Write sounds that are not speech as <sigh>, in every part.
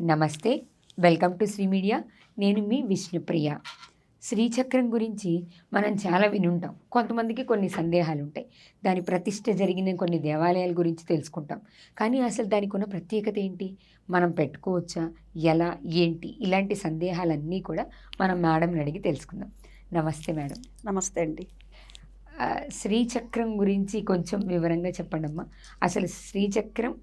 నమస్తే welcome to Shri media. నేను మీ విష్ణుప్రియ. శ్రీచక్రం గురించి మనం చాలా వినుంటాం. కొంతమందికి కొన్ని సందేహాలు ఉంటాయి దాని ప్రతిష్ట జరిగిన కొన్ని దేవాలయాల గురించి తెలుసుకుంటాం. కానీ అసలు దానికి ఉన్న ప్రత్యేకత ఏంటి? మనం పెట్టుకోవచ్చా? ఎలా? ఏంటి? ఇలాంటి సందేహాలన్నీ కూడా మనం మేడంని అడిగి తెలుసుకుందాం. నమస్తే మేడం. నమస్తే అండి. శ్రీచక్రం గురించి కొంచెం వివరంగా చెప్పండి అమ్మా అసలు శ్రీచక్రం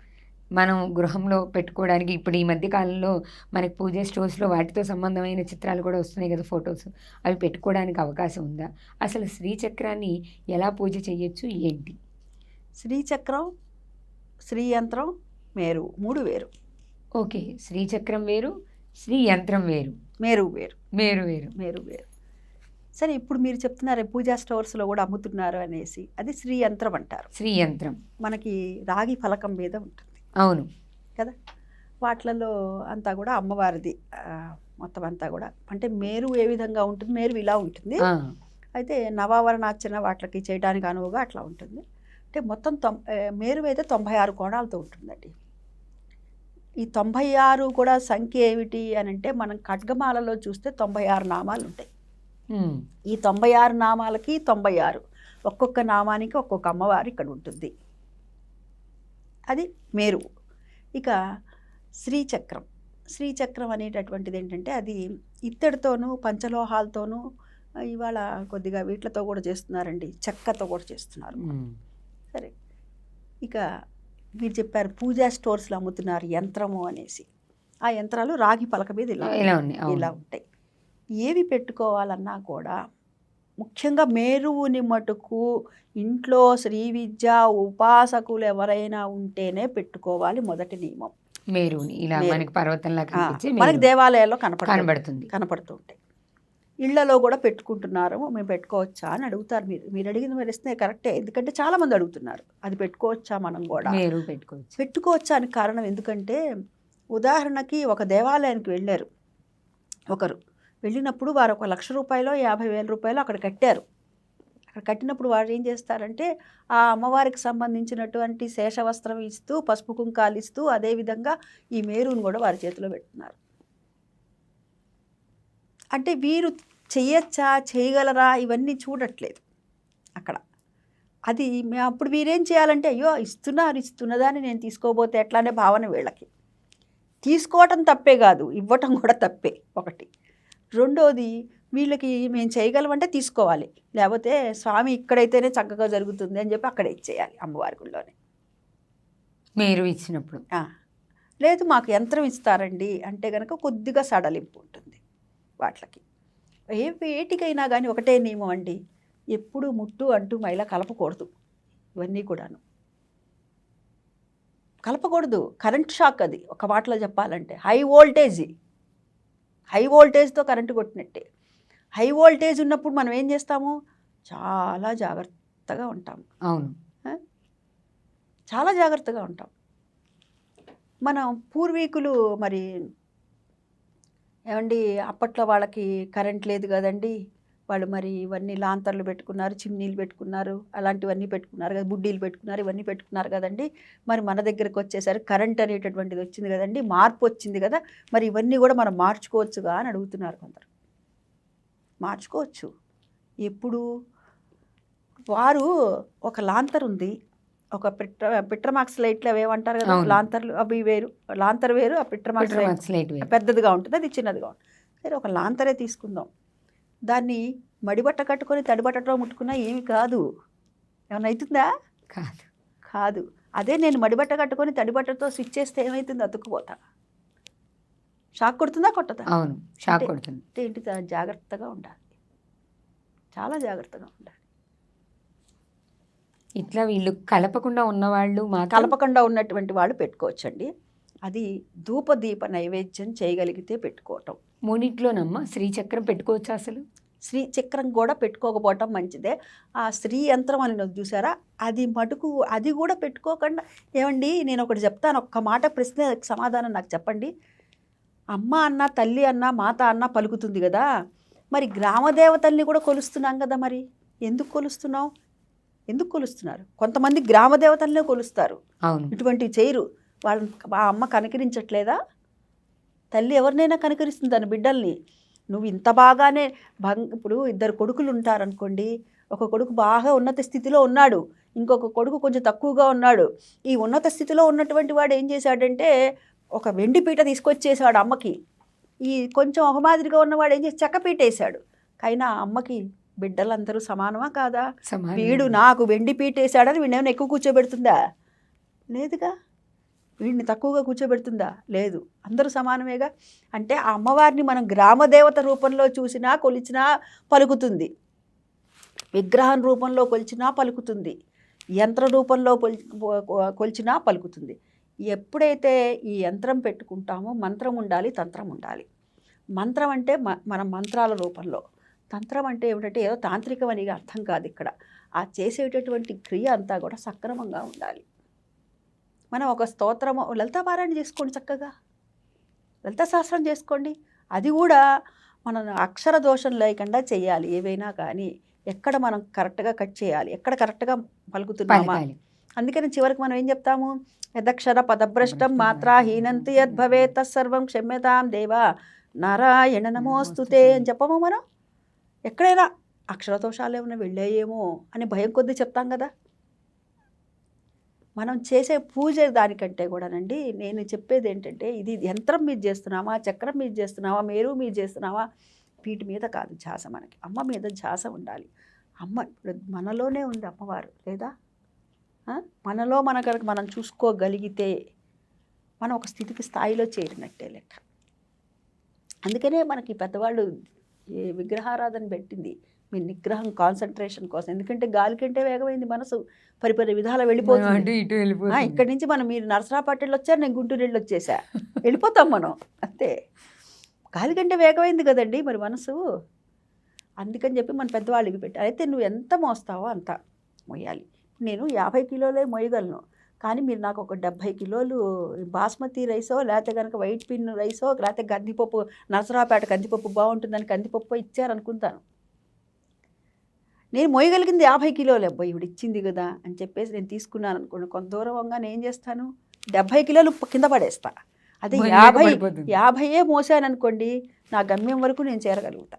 మనం గృహంలో పెట్టుకోవడానికి ఇప్పుడు ఈ మధ్య కాలంలో మనకి పూజ స్టోర్స్లో వాటితో సంబంధమైన చిత్రాలు కూడా వస్తున్నాయి కదా ఫొటోస్. అవి పెట్టుకోవడానికి అవకాశం ఉందా? అసలు శ్రీచక్రాన్ని ఎలా పూజ చేయొచ్చు ఏంటి? శ్రీచక్రం శ్రీ యంత్రం మేరు మూడు వేరు. ఓకే శ్రీచక్రం వేరు శ్రీ యంత్రం వేరు. మేరు వేరు. వేరు వేరు. మేరు వేరు. సరే ఇప్పుడు మీరు చెప్తున్నారు పూజా స్టోర్స్లో కూడా అమ్ముతున్నారు అనేసి. అది శ్రీ యంత్రం అంటారు. శ్రీ యంత్రం. మనకి రాగి ఫలకం మీద ఉంటుంది. అవును. కదా? వాటిలలో అంతా కూడా అమ్మవారిది మొత్తం అంతా కూడా. అంటే మేరు ఏ విధంగా ఉంటుంది? మేరు ఇలా ఉంటుంది. అయితే నవావరణార్చన వాటికి చేయడానికి అనువుగా అట్లా ఉంటుంది. అంటే మొత్తం తొం మేరు అయితే తొంభై ఆరు కోణాలతో ఉంటుందండి. ఈ తొంభై ఆరు కూడా సంఖ్య ఏమిటి అని అంటే మనం ఖడ్గమాలలో చూస్తే తొంభై ఆరు నామాలు ఉంటాయి. ఈ తొంభై ఆరు నామాలకి తొంభై ఆరు. ఒక్కొక్క నామానికి ఒక్కొక్క అమ్మవారు ఇక్కడ ఉంటుంది. అది మేరు. ఇక శ్రీచక్రం. శ్రీచక్రం అనేటటువంటిది ఏంటంటే అది ఇత్తడితోనూ పంచలోహాలతోనూ ఇవాళ కొద్దిగా వీటితో కూడా చేస్తున్నారండి. చెక్కతో కూడా చేస్తున్నారు. సరే. ఇక మీరు చెప్పారు పూజా స్టోర్స్లో అమ్ముతున్నారు యంత్రము అనేసి. ఆ యంత్రాలు రాగి పలక మీద ఇలా ఇలా ఉంటాయి. ఏవి పెట్టుకోవాలన్నా కూడా ముఖ్యంగా మేరువుని మటుకు ఇంట్లో శ్రీ విద్య ఉపాసకులు ఎవరైనా ఉంటేనే పెట్టుకోవాలి మొదటి నియమం. మేరుని ఇలా మేరు. మనకి పర్వతంలా మనకి మేరు దేవాలయాల్లో కనపడుతుంది కనబడుతుంది. కనపడుతూ ఉంటాయి ఇళ్ళలో కూడా పెట్టుకుంటున్నారు. మేము పెట్టుకోవచ్చా అని అడుగుతారు మీరు. మీరు అడిగిన వరిస్తే కరెక్టే. ఎందుకంటే చాలా మంది అడుగుతున్నారు. అది పెట్టుకోవచ్చా మనం కూడా? మేరు పెట్టుకోవచ్చు. పెట్టుకోవచ్చా అని కారణం ఎందుకంటే ఉదాహరణకి ఒక దేవాలయానికి వెళ్ళారు ఒకరు. వెళ్ళినప్పుడు వారు ఒక లక్ష రూపాయలు యాభై వేల రూపాయలు అక్కడ కట్టారు. అక్కడ కట్టినప్పుడు వారు ఏం చేస్తారంటే ఆ అమ్మవారికి సంబంధించినటువంటి శేషవస్త్రం ఇస్తూ పసుపు కుంకాలు ఇస్తూ అదేవిధంగా ఈ మేరును కూడా వారి చేతిలో పెడుతున్నారు. అంటే వీరు చెయ్యొచ్చా చేయగలరా ఇవన్నీ చూడట్లేదు అక్కడ. అది అప్పుడు వీరేం చేయాలంటే అయ్యో ఇస్తున్నారు ఇస్తున్నదాన్ని నేను తీసుకోబోతే ఎట్లానే భావన వీళ్ళకి. తీసుకోవటం తప్పే కాదు ఇవ్వటం కూడా తప్పే ఒకటి. రెండోది వీళ్ళకి మేము చేయగలమంటే తీసుకోవాలి. లేకపోతే స్వామి ఇక్కడైతేనే చక్కగా జరుగుతుంది అని చెప్పి అక్కడ ఇచ్చేయాలి అమ్మవారి గుళ్ళోనే మేరు ఇచ్చినప్పుడు. లేదు మాకు యంత్రం ఇస్తారండి అంటే కనుక కొద్దిగా సడలింపు ఉంటుంది వాటికి. ఏ వేటికైనా కానీ ఒకటే నియమం అండి. ఎప్పుడు ముట్టు అంటూ మైల కలపకూడదు. ఇవన్నీ కూడాను. కలపకూడదు. కరెంట్ షాక్ అది. ఒక మాటలో చెప్పాలంటే. High voltage. హై వోల్టేజ్తో కరెంటు కొట్టినట్టే. హై వోల్టేజ్ ఉన్నప్పుడు మనం ఏం చేస్తాము? చాలా జాగ్రత్తగా ఉంటాము అవును. చాలా జాగ్రత్తగా ఉంటాం. మనం పూర్వీకులు మరి ఏమండి అప్పట్లో వాళ్ళకి కరెంట్ లేదు కదండి. వాళ్ళు మరి ఇవన్నీ లాంతర్లు పెట్టుకున్నారు చిమ్నీలు పెట్టుకున్నారు అలాంటివన్నీ పెట్టుకున్నారు కదా బుడ్డీలు పెట్టుకున్నారు ఇవన్నీ పెట్టుకున్నారు కదండి. మరి మన దగ్గరకు వచ్చేసరికి కరెంట్ అనేటటువంటిది వచ్చింది కదండి మార్పు వచ్చింది కదా మరి ఇవన్నీ కూడా మనం మార్చుకోవచ్చుగా అని అడుగుతున్నారు కొందరు. మార్చుకోవచ్చు. ఎప్పుడు వారు ఒక లాంతర్ ఉంది. ఒక పిట్ర పిట్రమాక్స్ లైట్లు అవి ఏమంటారు కదా. లాంతర్లు అవి వేరు లాంతర్ వేరు ఆ పిట్రమాక్స్ లైట్ పెద్దదిగా ఉంటుంది అది చిన్నదిగా ఉంటుంది. సరే ఒక లాంతరే తీసుకుందాం. దాన్ని మడిబట్ట కట్టుకొని తడిబట్టతో ముట్టుకున్నా ఏమి కాదు. ఏమన్నా అవుతుందా కాదు. కాదు. అదే నేను మడిబట్ట కట్టుకొని తడిబట్టతో స్విచ్ చేస్తే ఏమవుతుంది అతుక్కుపోతా. షాక్ కొడుతుందా కొట్టదా? అవును షాక్ కొడుతుంది. అంటే ఏంటి? జాగ్రత్తగా ఉండాలి. చాలా జాగ్రత్తగా ఉండాలి. ఇట్లా వీళ్ళు కలపకుండా ఉన్నవాళ్ళు మాత్రం కలపకుండా ఉన్నటువంటి వాళ్ళు పెట్టుకోవచ్చండి. అది ధూపదీప నైవేద్యం చేయగలిగితే పెట్టుకోవటం. మూడిట్లోనమ్మా శ్రీచక్రం పెట్టుకోవచ్చు అసలు? శ్రీ చక్రం కూడా పెట్టుకోకపోవటం మంచిదే. ఆ స్త్రీ యంత్రం అని చూసారా? అది మటుకు అది కూడా పెట్టుకోకుండా ఏమండి నేను ఒకటి చెప్తాను ఒక్క మాట ప్రశ్న సమాధానం నాకు చెప్పండి. అమ్మ అన్న తల్లి అన్న మాత అన్న పలుకుతుంది కదా. మరి గ్రామ దేవతల్ని కూడా కొలుస్తున్నాం కదా మరి. ఎందుకు కొలుస్తున్నాం ఎందుకు కొలుస్తున్నారు? కొంతమంది గ్రామ దేవతలనే కొలుస్తారు. అవును. ఇటువంటివి చేయరు. వాళ్ళని ఆ అమ్మ కనికరించట్లేదా? తల్లి ఎవరినైనా కనుకరిస్తుంది తన బిడ్డల్ని. నువ్వు ఇంత బాగానే భంగ ఇప్పుడు ఇద్దరు కొడుకులు ఉంటారనుకోండి ఒక కొడుకు బాగా ఉన్నత స్థితిలో ఉన్నాడు ఇంకొక కొడుకు కొంచెం తక్కువగా ఉన్నాడు. ఈ ఉన్నత స్థితిలో ఉన్నటువంటి వాడు ఏం చేశాడంటే ఒక వెండి పీట తీసుకొచ్చేసాడు అమ్మకి. ఈ కొంచెం ఒక మాదిరిగా ఉన్నవాడు ఏం చేసి చెక్క పీట వేసాడు అయినా అమ్మకి బిడ్డలందరూ సమానమా కాదా. వీడు నాకు వెండి పీట వేసాడని వీడిని ఎక్కువ కూర్చోబెడుతుందా? లేదుగా? వీడిని తక్కువగా కూర్చోబెడుతుందా? లేదు. అందరూ సమానమేగా? అంటే ఆ అమ్మవారిని మనం గ్రామదేవత రూపంలో చూసినా కొలిచినా పలుకుతుంది. విగ్రహం రూపంలో కొలిచినా పలుకుతుంది. యంత్ర రూపంలో కొలిచినా పలుకుతుంది. ఎప్పుడైతే ఈ యంత్రం పెట్టుకుంటామో మంత్రం ఉండాలి తంత్రం ఉండాలి. మంత్రం అంటే మ మన మంత్రాల రూపంలో. తంత్రం అంటే ఏమిటంటే ఏదో తాంత్రికమనిగా అర్థం కాదు ఇక్కడ. ఆ చేసేటటువంటి క్రియ అంతా కూడా సక్రమంగా ఉండాలి. మనం ఒక స్తోత్రము లలితా పారాయణ చేసుకోండి చక్కగా. లలితా సహస్రం చేసుకోండి. అది కూడా మనం అక్షర దోషం లేకుండా చేయాలి ఏవైనా కానీ. ఎక్కడ మనం కరెక్ట్గా కట్ చేయాలి ఎక్కడ కరెక్ట్గా పలుకుతున్నామా? అందుకని చివరికి మనం ఏం చెప్తాము? యదక్షర పదభ్రష్టం మాత్రా హీనంతి యద్భవే తత్సర్వం క్షమ్యతాం దేవా. నారాయణ నమోస్తుతే అని చెప్పము మనం? ఎక్కడైనా అక్షరదోషాలు ఏమైనా వెళ్ళాయేమో అని భయం కొద్దీ చెప్తాం కదా. మనం చేసే పూజ దానికంటే కూడానండి నేను చెప్పేది ఏంటంటే ఇది యంత్రం మీద చేస్తున్నావా చక్రం మీద చేస్తున్నావా మేరు మీద చేస్తున్నావా? వీటి మీద కాదు ధ్యాస మనకి. అమ్మ మీద ధ్యాస ఉండాలి. అమ్మ ఇప్పుడు మనలోనే ఉంది అమ్మవారు లేదా? మనలో మన కనుక మనం చూసుకోగలిగితే మనం ఒక స్థితికి స్థాయిలో చేరినట్టే లెక్క. అందుకనే మనకి పెద్దవాళ్ళు ఏ విగ్రహారాధన పెట్టింది మీ నిగ్రహం కాన్సన్ట్రేషన్ కోసం. ఎందుకంటే గాలి కంటే వేగమైంది మనసు. పరిపరి విధాల వెళ్ళిపోతుంది. ఇక్కడి నుంచి మనం మీరు నరసరాపేట వెళ్ళి వచ్చారు నేను గుంటూరు వెళ్ళి వచ్చేసా. వెళ్ళిపోతాం మనం. అంతే. గాలి కంటే వేగమైంది కదండి మరి మనసు. అందుకని చెప్పి మన పెద్దవాళ్ళకి పెట్టారు అయితే నువ్వు ఎంత మోస్తావో అంత మోయాలి. నేను యాభై కిలోలే మోయగలను. కానీ మీరు నాకు ఒక డెబ్భై కిలోలు బాస్మతి రైసో లేకపోతే కనుక వైట్ పిన్ రైసో లేకపోతే కందిపప్పు నరసరాపేట కందిపప్పు బాగుంటుందని కందిపప్పు ఇచ్చారనుకుంటాను. నేను మోయగలిగింది యాభై కిలోలే. అబ్బాయి ఇవిడ ఇచ్చింది కదా అని చెప్పేసి నేను తీసుకున్నాను అనుకోండి కొంత దూరంగా నేను ఏం చేస్తాను? డెబ్భై కిలోలు కింద పడేస్తా. అదే యాభై. యాభైయే మోసాను అనుకోండి నా గమ్యం వరకు నేను చేరగలుగుతా.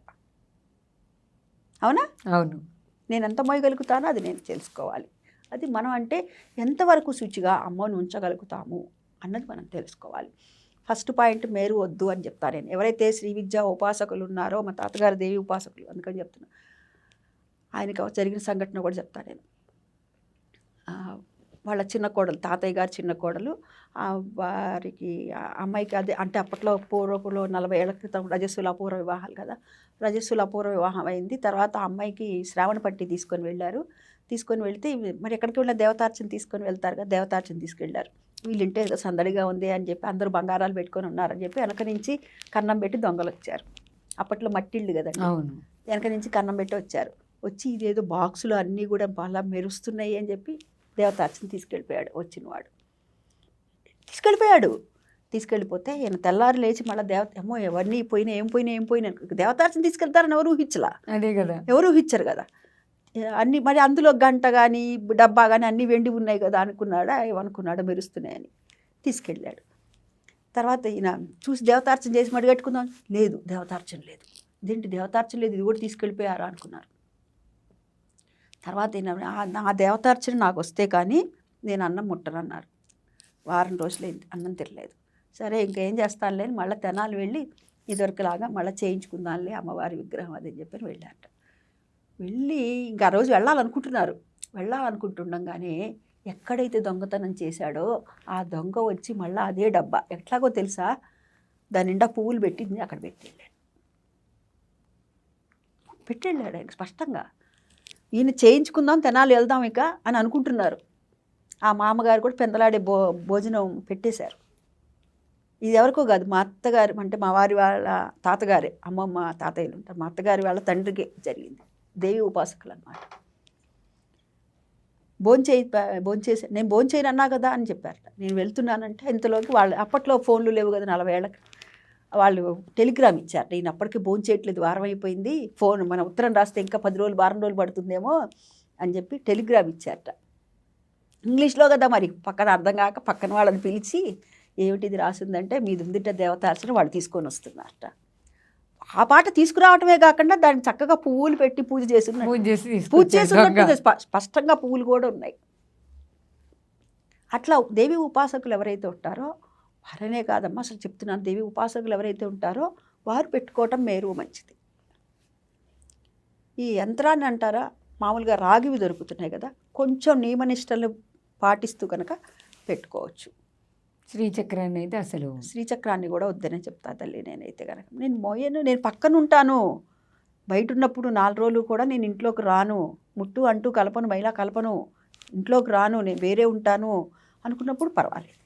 అవునా? అవును. నేను ఎంత మోయగలుగుతానో అది నేను తెలుసుకోవాలి. అది మనం అంటే ఎంతవరకు శుచిగా అమ్మను ఉంచగలుగుతాము అన్నది మనం తెలుసుకోవాలి. ఫస్ట్ పాయింట్ మేరు వద్దు అని చెప్తాను నేను. ఎవరైతే శ్రీ విద్యా ఉపాసకులు ఉన్నారో మా తాతగారు దేవి ఉపాసకులు అందుకని చెప్తున్నా. ఆయనకు జరిగిన సంఘటన కూడా చెప్తాను నేను. వాళ్ళ చిన్న కోడలు తాతయ్య గారి చిన్న కోడలు వారికి అమ్మాయికి అదే అంటే అప్పట్లో పూర్వపులో నలభై ఏళ్ళ క్రితం రజస్సుల అపూర్వ వివాహాలు కదా రజస్సుల అపూర్వ వివాహం అయింది. తర్వాత అమ్మాయికి శ్రావణ పట్టి తీసుకొని వెళ్ళారు. తీసుకొని వెళ్తే మరి ఎక్కడికి వెళ్ళిన దేవతార్చన తీసుకొని వెళ్తారు కదా దేవతార్చన తీసుకెళ్ళారు. వీళ్ళింటే ఏదో సందడిగా ఉంది అని చెప్పి అందరూ బంగారాలు పెట్టుకొని ఉన్నారని చెప్పి వెనక నుంచి కన్నం పెట్టి దొంగలు వచ్చారు అప్పట్లో మట్టిళ్ళు కదండి. అవును. వెనక నుంచి కన్నం పెట్టి వచ్చారు. వచ్చి ఇదేదో బాక్సులు అన్నీ కూడా బాగా మెరుస్తున్నాయి అని చెప్పి దేవతార్చన తీసుకెళ్ళిపోయాడు వచ్చినవాడు. తీసుకెళ్ళిపోయాడు. తీసుకెళ్ళిపోతే ఈయన తెల్లారి లేచి మళ్ళీ దేవత ఏమో ఎవరిని పోయినా ఏం పోయినా ఏం పోయినా దేవతార్చన తీసుకెళ్తారని ఎవరు ఊహించలా. అదే కదా. ఎవరు ఊహించరు కదా. అన్ని మరి అందులో గంట కానీ డబ్బా కానీ అన్నీ వెండి ఉన్నాయి కదా అనుకున్నాడా ఏమనుకున్నాడా మెరుస్తున్నాయని తీసుకెళ్ళాడు. తర్వాత ఈయన చూసి దేవతార్చన చేసి మడిగట్టుకుందాం. లేదు దేవతార్చన లేదు. ఇదేంటి దేవతార్చన లేదు ఇది కూడా తీసుకెళ్ళిపోయారా అనుకున్నారు. తర్వాత ఈయన నా దేవతార్చన నాకు వస్తే కానీ నేను అన్నం ముట్టనన్నారు. వారం రోజులు అన్నం తినలేదు. సరే ఇంకేం చేస్తానులే మళ్ళీ తెనాలు వెళ్ళి ఇదివరకులాగా మళ్ళీ చేయించుకుందాంలే అమ్మవారి విగ్రహం అది అని చెప్పి వెళ్ళారట. వెళ్ళి ఇంకా ఆ రోజు వెళ్ళాలనుకుంటున్నారు. వెళ్ళాలనుకుంటుండగానే ఎక్కడైతే దొంగతనం చేశాడో ఆ దొంగ వచ్చి మళ్ళీ అదే డబ్బా. ఎట్లాగో తెలుసా? దాని నిండా పువ్వులు పెట్టింది అక్కడ పెట్టి వెళ్ళాడు పెట్టి వెళ్ళాడు స్పష్టంగా. ఈయన చేయించుకుందాం తెనాలి వెళ్దాం ఇక అని అనుకుంటున్నారు. ఆ మామగారు కూడా పెందలాడే భో భోజనం పెట్టేశారు. ఇది ఎవరికో కాదు మా అత్తగారు అంటే మా వారి వాళ్ళ తాతగారే అమ్మమ్మ తాతయ్యలు ఉంటారు. మా అత్తగారి వాళ్ళ తండ్రికి జరిగింది. దేవి ఉపాసకులు అనమాట భోంచేయి భోంచేసి నేను భోంచేయను అన్నా కదా అని చెప్పారట. నేను వెళ్తున్నానంటే ఇంతలోకి వాళ్ళు అప్పట్లో ఫోన్లు లేవు కదా నలభై ఏళ్ళకి. వాళ్ళు టెలిగ్రామ్ ఇచ్చారట ఈయన అప్పటికి భోంచేయట్లేదు వారం అయిపోయింది. ఫోన్ మన ఉత్తరం రాస్తే ఇంకా పది రోజులు వారం రోజులు పడుతుందేమో అని చెప్పి టెలిగ్రామ్ ఇచ్చారట. ఇంగ్లీష్లో కదా మరి పక్కన అర్థం కాక పక్కన వాళ్ళని పిలిచి ఏమిటి ఇది రాసిందంటే మీ దుందిట దేవతార్చన వాళ్ళు తీసుకొని వస్తున్నారట. ఆ పాట తీసుకురావటమే కాకుండా దాన్ని చక్కగా పువ్వులు పెట్టి పూజ చేసి. పూజ చేసి స్పష్టంగా పువ్వులు కూడా ఉన్నాయి. అట్లా దేవి ఉపాసకులు ఎవరైతే ఉంటారో వారనే కాదమ్మా అసలు చెప్తున్నాను. దేవి ఉపాసకులు ఎవరైతే ఉంటారో వారు పెట్టుకోవటం మేరు మంచిది. ఈ యంత్రాన్ని అంటారా? మామూలుగా రాగివి దొరుకుతున్నాయి కదా కొంచెం నియమనిష్టలు పాటిస్తూ కనుక పెట్టుకోవచ్చు. శ్రీచక్రాన్ని అయితే అసలు శ్రీచక్రాన్ని కూడా వద్దనే చెప్తా తల్లి నేనైతే కనుక నేను మోయను నేను పక్కన ఉంటాను బయట ఉన్నప్పుడు నాలుగు రోజులు కూడా నేను ఇంట్లోకి రాను. ముట్టు అంటూ కలపను మైలా కలపను. ఇంట్లోకి రాను నేను వేరే ఉంటాను అనుకున్నప్పుడు పర్వాలేదు.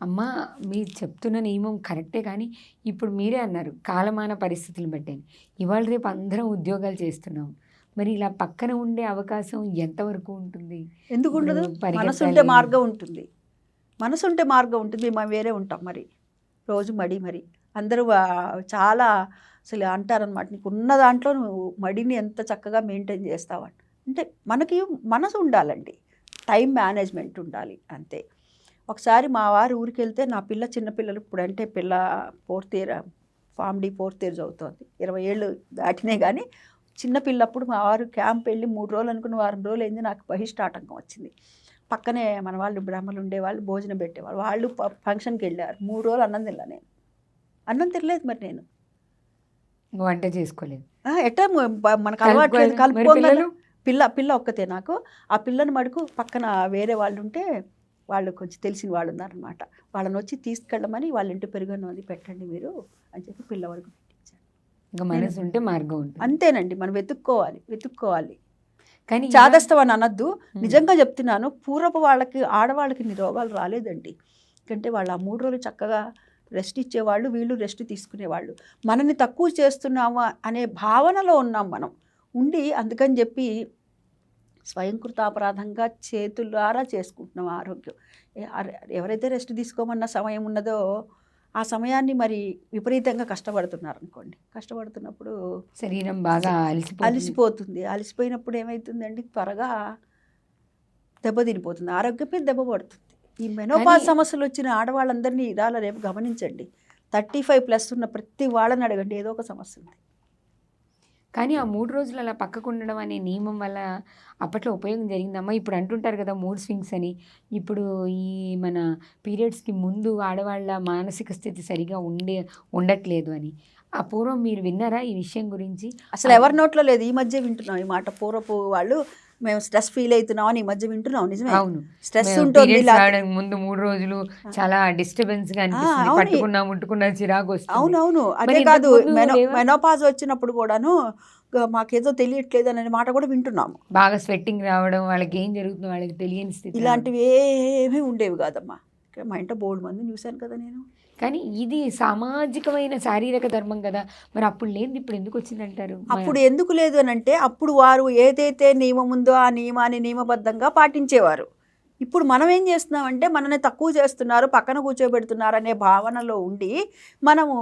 అమ్మ మీరు చెప్తున్న నియమం కరెక్టే కానీ ఇప్పుడు మీరే అన్నారు కాలమాన పరిస్థితులు బట్టి. ఇవాళ రేపు అందరం ఉద్యోగాలు చేస్తున్నాం. మరి ఇలా పక్కన ఉండే అవకాశం ఎంతవరకు ఉంటుంది? ఎందుకు ఉండదు. మనసు ఉంటే మార్గం ఉంటుంది. మనసు ఉంటే మార్గం ఉంటుంది మనం వేరే ఉంటాం మరి. రోజు మడి మరి. అందరూ చాలా అసలు అంటారనమాట నీకు ఉన్న దాంట్లో నువ్వు మడిని ఎంత చక్కగా మెయింటైన్ చేస్తావని అంటే మనకి మనసు ఉండాలండి. టైం మేనేజ్మెంట్ ఉండాలి అంతే. ఒకసారి మా వారు ఊరికి వెళ్తే నా పిల్ల చిన్నపిల్లలు ఇప్పుడు అంటే పిల్ల fourth year pharm D fourth year చదువుతోంది. ఇరవై ఏళ్ళు దాటినే కానీ చిన్న పిల్లప్పుడు మా వారు క్యాంప్ వెళ్ళి మూడు రోజులు అనుకున్న వారం రోజులు అయింది నాకు బహిష్టాటంకం వచ్చింది. పక్కనే మన వాళ్ళు బ్రాహ్మణులు ఉండేవాళ్ళు భోజనం పెట్టేవాళ్ళు. వాళ్ళు ఫంక్షన్కి వెళ్ళారు. మూడు రోజులు అన్నం తినలా నేను. అన్నం తినలేదు మరి నేను. వంట చేసుకోలేదు. ఎట్టా మనకు అలవాటు లేదు. కలుపుకోవాలి. మరి కలుపుకోగల పిల్లలు? పిల్ల పిల్ల ఒక్కతే నాకు. ఆ పిల్లని మడుకు పక్కన వేరే వాళ్ళు ఉంటే వాళ్ళు కొంచెం తెలిసిన వాళ్ళు ఉన్నారనమాట వాళ్ళని వచ్చి తీసుకెళ్ళమని వాళ్ళ ఇంటి పెరుగన్నం అది పెట్టండి మీరు అని చెప్పి పిల్ల వరకు పెట్టించారు ఇంకా మనసు ఉంటే మార్గం ఉంటుంది. అంతేనండి మనం వెతుక్కోవాలి వెతుక్కోవాలి. కానీ ఇవాళ- చాదస్తం అని అనొద్దు. నిజంగా చెప్తున్నాను పూర్వపు వాళ్ళకి ఆడవాళ్ళకి ఇన్ని రోగాలు రాలేదండి. ఎందుకంటే వాళ్ళు ఆ మూడు రోజులు చక్కగా రెస్ట్ ఇచ్చేవాళ్ళు వీళ్ళు రెస్ట్ తీసుకునేవాళ్ళు. మనని తక్కువ చేస్తున్నామా అనే భావనలో ఉన్నాం మనం. ఉండి అందుకని చెప్పి స్వయంకృతాపరాధంగా చేతులారా చేసుకుంటున్నాం ఆరోగ్యం. ఏ- అరె- ఎవరైతే రెస్ట్ తీసుకోమన్న సమయం ఉన్నదో ఆ సమయాన్ని మరి విపరీతంగా కష్టపడుతున్నారు అనుకోండి కష్టపడుతున్నప్పుడు శరీరం బాగా అలసిపోతుంది. అలసిపోతుంది. అలసిపోయినప్పుడు ఏమవుతుందండి త్వరగా దెబ్బతినిపోతుంది. ఆరోగ్యం మీద దెబ్బ పడుతుంది. ఈ మెనోపాజ్ సమస్యలు వచ్చిన ఆడవాళ్ళందరినీ ఇరాల రేపు గమనించండి. థర్టీ ఫైవ్ ప్లస్ ఉన్న ప్రతి వాళ్ళని అడగండి. ఏదో ఒక సమస్య ఉంది. కానీ ఆ మూడు రోజులు అలా పక్కకు ఉండడం అనే నియమం వల్ల అప్పట్లో ఉపయోగం జరిగిందమ్మా. ఇప్పుడు అంటుంటారు కదా మూడ్ స్వింగ్స్ అని. ఇప్పుడు ఈ మన పీరియడ్స్కి ముందు ఆడవాళ్ళ మానసిక స్థితి సరిగా ఉండే ఉండట్లేదు అని. ఆ పూర్వం మీరు విన్నారా ఈ విషయం గురించి? అసలు ఎవరి నోట్లో లేదు. ఈ మధ్య వింటున్నాం ఈ మాట. పూర్వపు వాళ్ళు మేము స్ట్రెస్ ఫీల్ అవుతున్నాం అని ఈ మధ్య వింటున్నాం. నిజమే. అవును. స్ట్రెస్ ఉంటుంది ముందు మూడు రోజులు చాలా డిస్టర్బెన్స్గా అనిపిస్తుంది. పట్టుకున్నా ముట్టుకున్నా చిరాకు వస్తుంది. అవునవును. అదే కాదు? మెనోపాజ్ వచ్చినప్పుడు కూడాను మాకేదో తెలియట్లేదు అనే మాట కూడా వింటున్నాము. బాగా స్వెట్టింగ్ రావడం వాళ్ళకి ఏం జరుగుతుందో వాళ్ళకి తెలియని స్థితి. ఇలాంటివి ఏమీ ఉండేవి కాదమ్మా. ఇక్కడ మా ఇంట్లో బోల్డ్ మంది చూశాను కదా నేను. కానీ ఇది సామాజికమైన శారీరక ధర్మం కదా. మరి అప్పుడు లేనిది ఇప్పుడు ఎందుకు వచ్చిందంటారు? అప్పుడు ఎందుకు లేదు అని అంటే అప్పుడు వారు ఏదైతే నియమం ఉందో ఆ నియమాన్ని నియమబద్ధంగా పాటించేవారు. ఇప్పుడు మనం ఏం చేస్తున్నామంటే మనల్ని తక్కువ చేస్తున్నారు పక్కన కూర్చోబెడుతున్నారు అనే భావనలో ఉండి మనము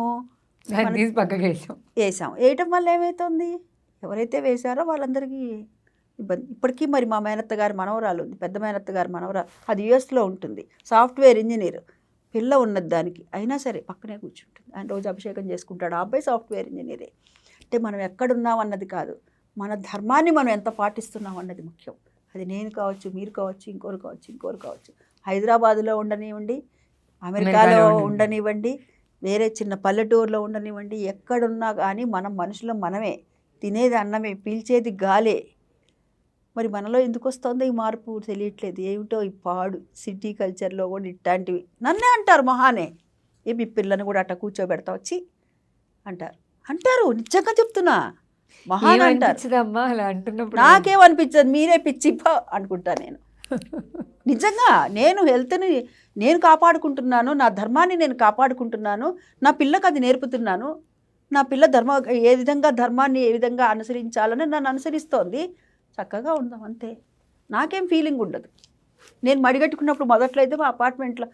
పక్కకి వేసాం. వేసాం. వేయటం వల్ల ఏమవుతుంది ఎవరైతే వేశారో వాళ్ళందరికీ ఇబ్బంది. ఇప్పటికీ మరి మా మేనత్త గారి మనవరాలు ఉంది. పెద్ద మేనత్త గారి మనవరాలు. అది యుఎస్లో ఉంటుంది. Software engineer. పిల్ల ఉన్నది దానికి. అయినా సరే పక్కనే కూర్చుంటుంది. ఆయన రోజు అభిషేకం చేసుకుంటాడు. ఆ అబ్బాయి సాఫ్ట్వేర్ ఇంజనీరే. అంటే మనం ఎక్కడున్నాం అన్నది కాదు. మన ధర్మాన్ని మనం ఎంత పాటిస్తున్నాం అన్నది ముఖ్యం. అది నేను కావచ్చు మీరు కావచ్చు ఇంకోరు కావచ్చు ఇంకోరు కావచ్చు. హైదరాబాదులో ఉండనివ్వండి అమెరికాలో. ఉండనివ్వండి. వేరే చిన్న పల్లెటూరులో ఉండనివ్వండి ఎక్కడున్నా కానీ మనం మనుషులు మనమే. తినేది అన్నమే పీల్చేది గాలే. మరి మనలో ఎందుకు వస్తుందో ఈ మార్పు? తెలియట్లేదు. ఏమిటో ఈ పాడు సిటీ కల్చర్లో కూడా ఇట్లాంటివి. నన్నే అంటారు మహానే. ఏ మీ పిల్లని కూడా అట్ట కూర్చోబెడతా వచ్చి అంటారు. అంటారు. నిజంగా చెప్తున్నా. మహాన్ అంటారు. ఏమనిపించదమ్మా అలా అంటున్నప్పుడు నాకేమనిపించదు మీరే పిచ్చి అనుకుంటా నేను. నిజంగా నేను హెల్త్ని నేను కాపాడుకుంటున్నాను. నా ధర్మాన్ని నేను కాపాడుకుంటున్నాను. నా పిల్లకి అది నేర్పుతున్నాను. నా పిల్ల ధర్మ ఏ విధంగా ధర్మాన్ని ఏ విధంగా అనుసరించాలని నన్ను అనుసరిస్తోంది. చక్కగా ఉందాం అంతే. నాకేం ఫీలింగ్ ఉండదు. నేను మడిగట్టుకున్నప్పుడు మొదట్లో అయితే మా అపార్ట్మెంట్లో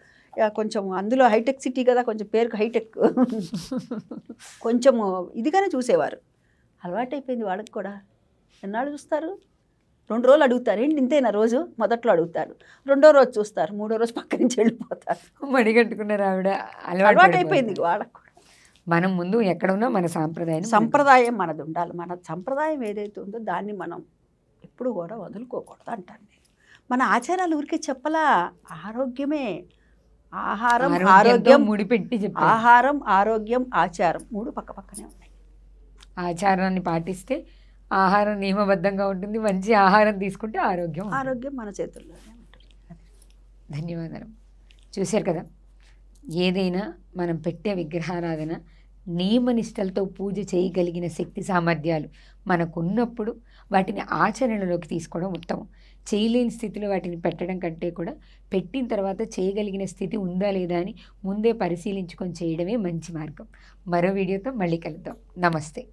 కొంచెం అందులో హైటెక్ సిటీ కదా కొంచెం పేరుకు హైటెక్ <laughs> కొంచెం ఇదిగానే చూసేవారు. అలవాటైపోయింది వాళ్ళకి కూడా. ఎన్నాళ్ళు చూస్తారు? రెండు రోజులు అడుగుతారు. ఏంటి ఇంతేనా రోజు? మొదట్లో అడుగుతారు. రెండో రోజు చూస్తారు. మూడో రోజు పక్క నుంచి వెళ్ళిపోతారు. మడిగట్టుకున్నారు ఆవిడ అలవాటు అలవాటు అయిపోయింది వాళ్ళకు కూడా. మనం ముందు ఎక్కడ ఉన్నా మన సాంప్రదాయం సంప్రదాయం మనది ఉండాలి. మన సంప్రదాయం ఏదైతే ఉందో దాన్ని మనం ఎప్పుడు కూడా వదులుకోకూడదు అంటాను నేను మన ఆచారాలు ఊరికే చెప్పలా ఆరోగ్యమే ఆహారం ఆరోగ్యం ముడిపెట్టి ఆహారం ఆరోగ్యం ఆచారం మూడు పక్క పక్కనే ఉన్నాయి. ఆచారాన్ని పాటిస్తే ఆహారం నియమబద్ధంగా ఉంటుంది మంచి ఆహారం తీసుకుంటే ఆరోగ్యం. ఆరోగ్యం మన చేతుల్లోనే ఉంటుంది. ధన్యవాదాలు. చూశారు కదా ఏదైనా మనం పెట్టే విగ్రహారాధన నియమనిష్టలతో పూజ చేయగలిగిన శక్తి సామర్థ్యాలు మనకున్నప్పుడు వాటిని ఆచరణలోకి తీసుకోవడం ఉత్తమం. చేయలేని స్థితిలో వాటిని పెట్టడం కంటే కూడా పెట్టిన తర్వాత చేయగలిగిన స్థితి ఉందా లేదా అని ముందే పరిశీలించుకొని చేయడమే మంచి మార్గం. మరో వీడియోతో మళ్ళీ కలుద్దాం. నమస్తే.